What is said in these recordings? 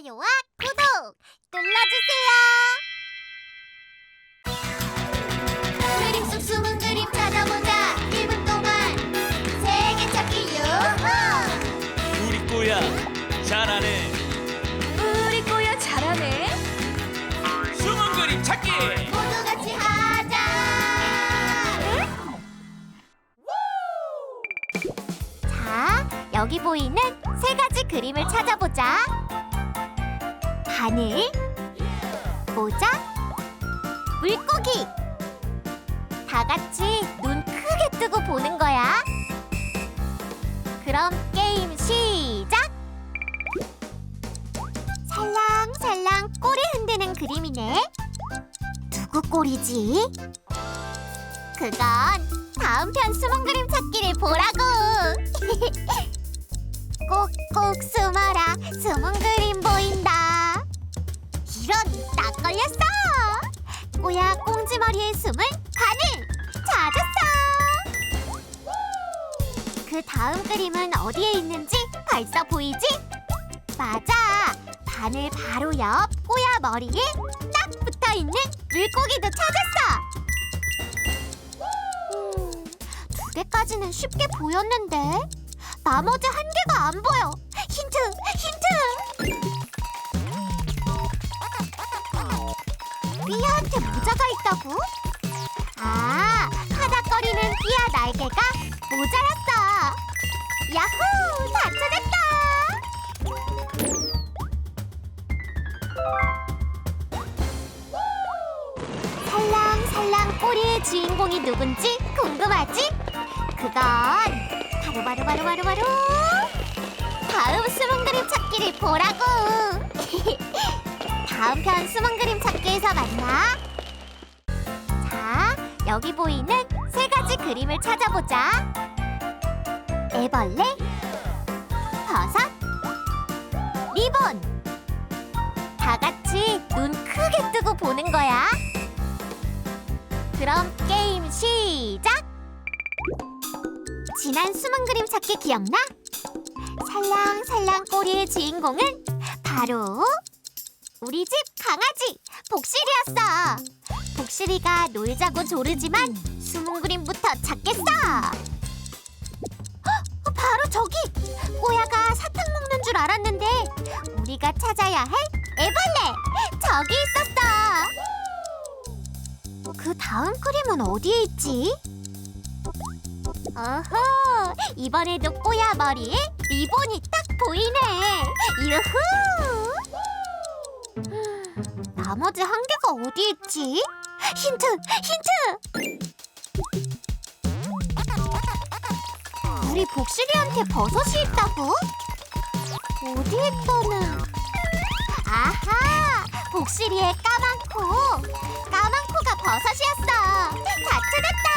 좋아요와 구독 눌러주세요. 그림 속 숨은 그림 찾아보자. 1분 동안 세계 찾기 유후. 우리 꼬야 잘하네 우리 꼬야 잘하네. 숨은 그림 찾기 모두 같이 하자. 자, 여기 보이는 세 가지 그림을 찾아보자. 하늘, 모자, 물고기. 다 같이 눈 크게 뜨고 보는 거야. 그럼 게임 시작! 살랑살랑 꼬리 흔드는 그림이네. 누구 꼬리지? 그건 다음 편 숨은 그림 찾기를 보라고. 꼭꼭 숨어라. 숨은 그림 보인다. 이런 딱 걸렸어. 꼬야 꽁지머리에 숨은 가늘 찾았어. 그 다음 그림은 어디에 있는지 벌써 보이지? 맞아. 바늘 바로 옆 꼬야 머리에 딱 붙어 있는 물고기도 찾았어. 음, 두 개까지는 쉽게 보였는데 나머지 한 개가 안 보여. 힌트, 힌트. 모자가 있다고? 아, 하닥거리는 삐아 날개가 모자였어. 야호, 다 찾았다. 살랑살랑 꼬리의 주인공이 누군지 궁금하지? 그건 바로 바로 바로 바로 바로 다음 숨은 그림 찾기를 보라고. 다음 편 숨은 그림 찾기에서 만나. 자, 여기 보이는 세 가지 그림을 찾아보자. 애벌레, 버섯, 리본. 다 같이 눈 크게 뜨고 보는 거야. 그럼 게임 시작! 지난 숨은 그림 찾기 기억나? 살랑살랑 꼬리의 주인공은 바로 우리 집 강아지 복실이었어. 복실이가 놀자고 조르지만 숨은 그림부터 찾겠어. 어, 바로 저기 꼬야가 사탕 먹는 줄 알았는데 우리가 찾아야 할 애벌레 저기 있었어. 그 다음 그림은 어디에 있지? 어허, 이번에도 꼬야 머리에 리본이 딱 보이네. 유후! 음, 나머지 한 개가 어디 있지? 힌트, 힌트! 우리 복실이한테 버섯이 있다고? 어디 있더는? 아하, 복실이의 까만 코. 까만 코가 버섯이었어. 다 찾았다.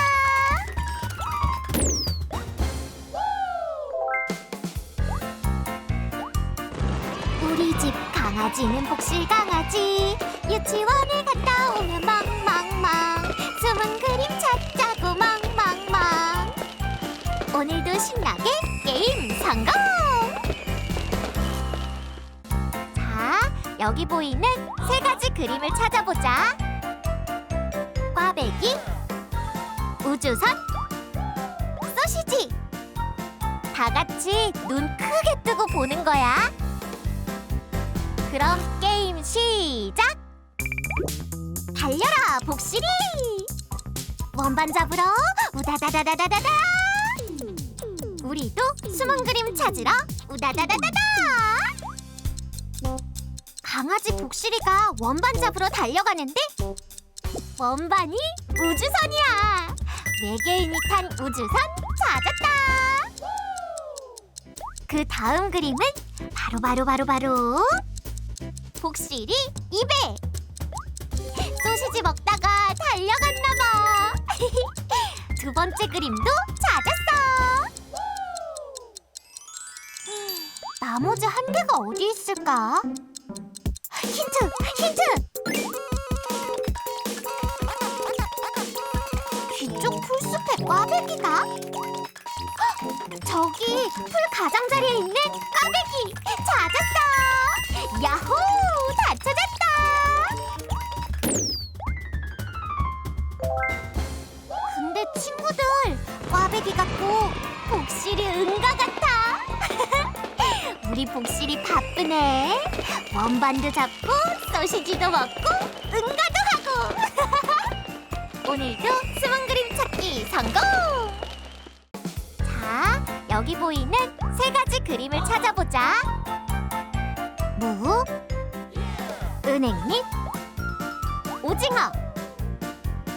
우리 집 강아지는 복실 강아지. 유치원에 갔다 오면 오늘도 신나게 게임 성공. 자, 여기 보이는 세 가지 그림을 찾아보자. 꽈배기, 우주선, 소시지. 다 같이 눈 크게 뜨고 보는 거야. 그럼 게임 시작! 달려라, 복실이! 원반 잡으러 우다다다다다다다! 우리도 숨은 그림 찾으러 우다다다다다! 강아지 복실이가 원반 잡으러 달려가는데 원반이 우주선이야. 외계인이 탄 우주선 찾았다. 그 다음 그림은 바로 바로 바로 바로 복실이 입에 소시지 먹다가 달려갔나 봐. 두 번째 그림도 찾았어. 나머지 한 개가 어디 있을까? 힌트! 힌트! 뒤쪽 풀숲에 꽈배기가? 헉, 저기 풀 가장자리에 있는 꽈배기 찾았어! 야호! 다 찾았다! 근데 친구들, 꽈배기 같고 복실이 은가 같아. 우리 복실이 바쁘네. 원반도 잡고 소시지도 먹고 은가도 하고. 오늘도 숨은 그림 찾기 성공! 자, 여기 보이는 세 가지 그림을 찾아보자. 무, 은행잎, 오징어.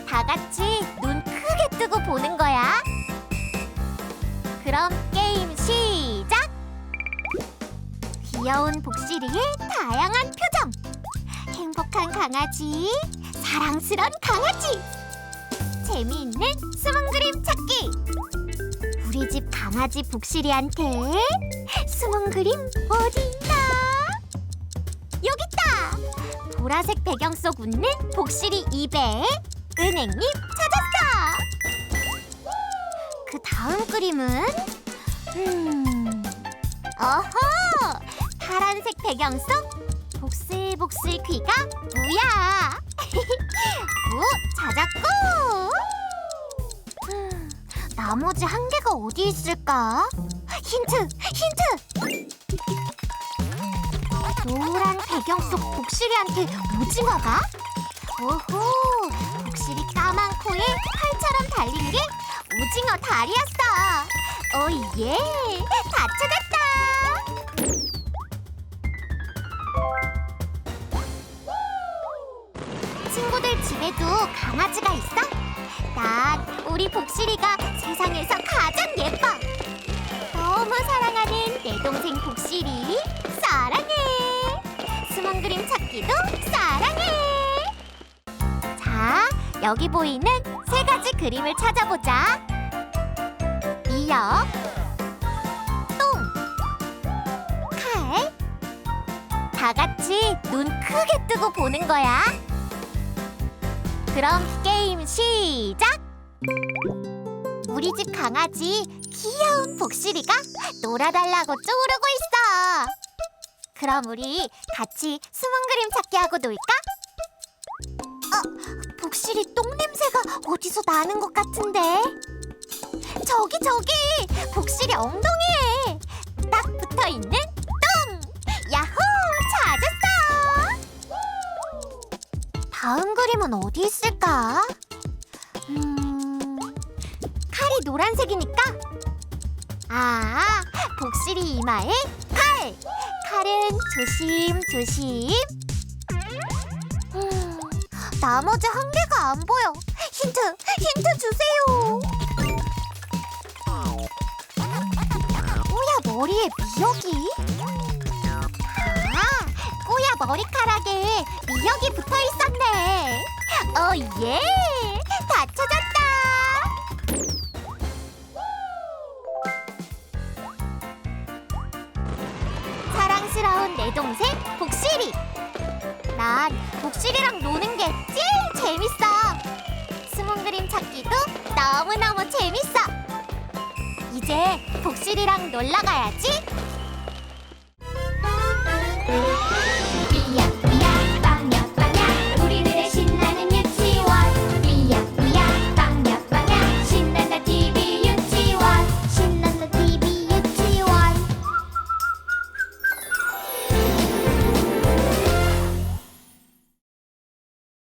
다 같이 눈 크게 뜨고 보는 거야. 그럼 귀여운 복실이의 다양한 표정. 행복한 강아지, 사랑스런 강아지. 재미있는 숨은 그림 찾기. 우리 집 강아지 복실이한테 숨은 그림 어디 있나? 여기 있다. 보라색 배경 속 웃는 복실이 입에 은행잎 찾았어. 그 다음 그림은 음, 어허, 파란색 배경 속 복슬복슬 귀가. 무 찾았고. 음, 나머지 한 개가 어디 있을까? 힌트, 힌트. 노란 배경 속 복실이한테 오징어가? 오호, 복실이 까만 코에 팔처럼 달린 게 오징어 다리였어. 오예, 다 찾았다. 친구들 집에도 강아지가 있어? 난 우리 복실이가 세상에서 가장 예뻐. 너무 사랑하는 내 동생 복실이 사랑해. 숨은 그림 찾기도 사랑해. 자, 여기 보이는 세 가지 그림을 찾아보자. 미역, 똥, 칼. 다 같이 눈 크게 뜨고 보는 거야. 그럼 게임 시작! 우리 집 강아지 귀여운 복실이가 놀아달라고 쪼르고 있어. 그럼 우리 같이 숨은 그림 찾기 하고 놀까? 어, 복실이 똥 냄새가 어디서 나는 것 같은데? 저기 저기 복실이 엉덩이에 딱 붙어 있는 그림은 어디 있을까? 음, 칼이 노란색이니까 아, 복실이 이마에 칼! 칼은 조심 조심 음, 나머지 한 개가 안 보여 힌트, 힌트 주세요 꼬야 머리에 미역이? 머리카락에 미역이 붙어 있었네. 어, 예! 다 찾았다! 사랑스러운 내 동생 복실이. 난 복실이랑 노는 게 제일 재밌어. 숨은 그림 찾기도 너무너무 재밌어. 이제 복실이랑 놀러 가야지.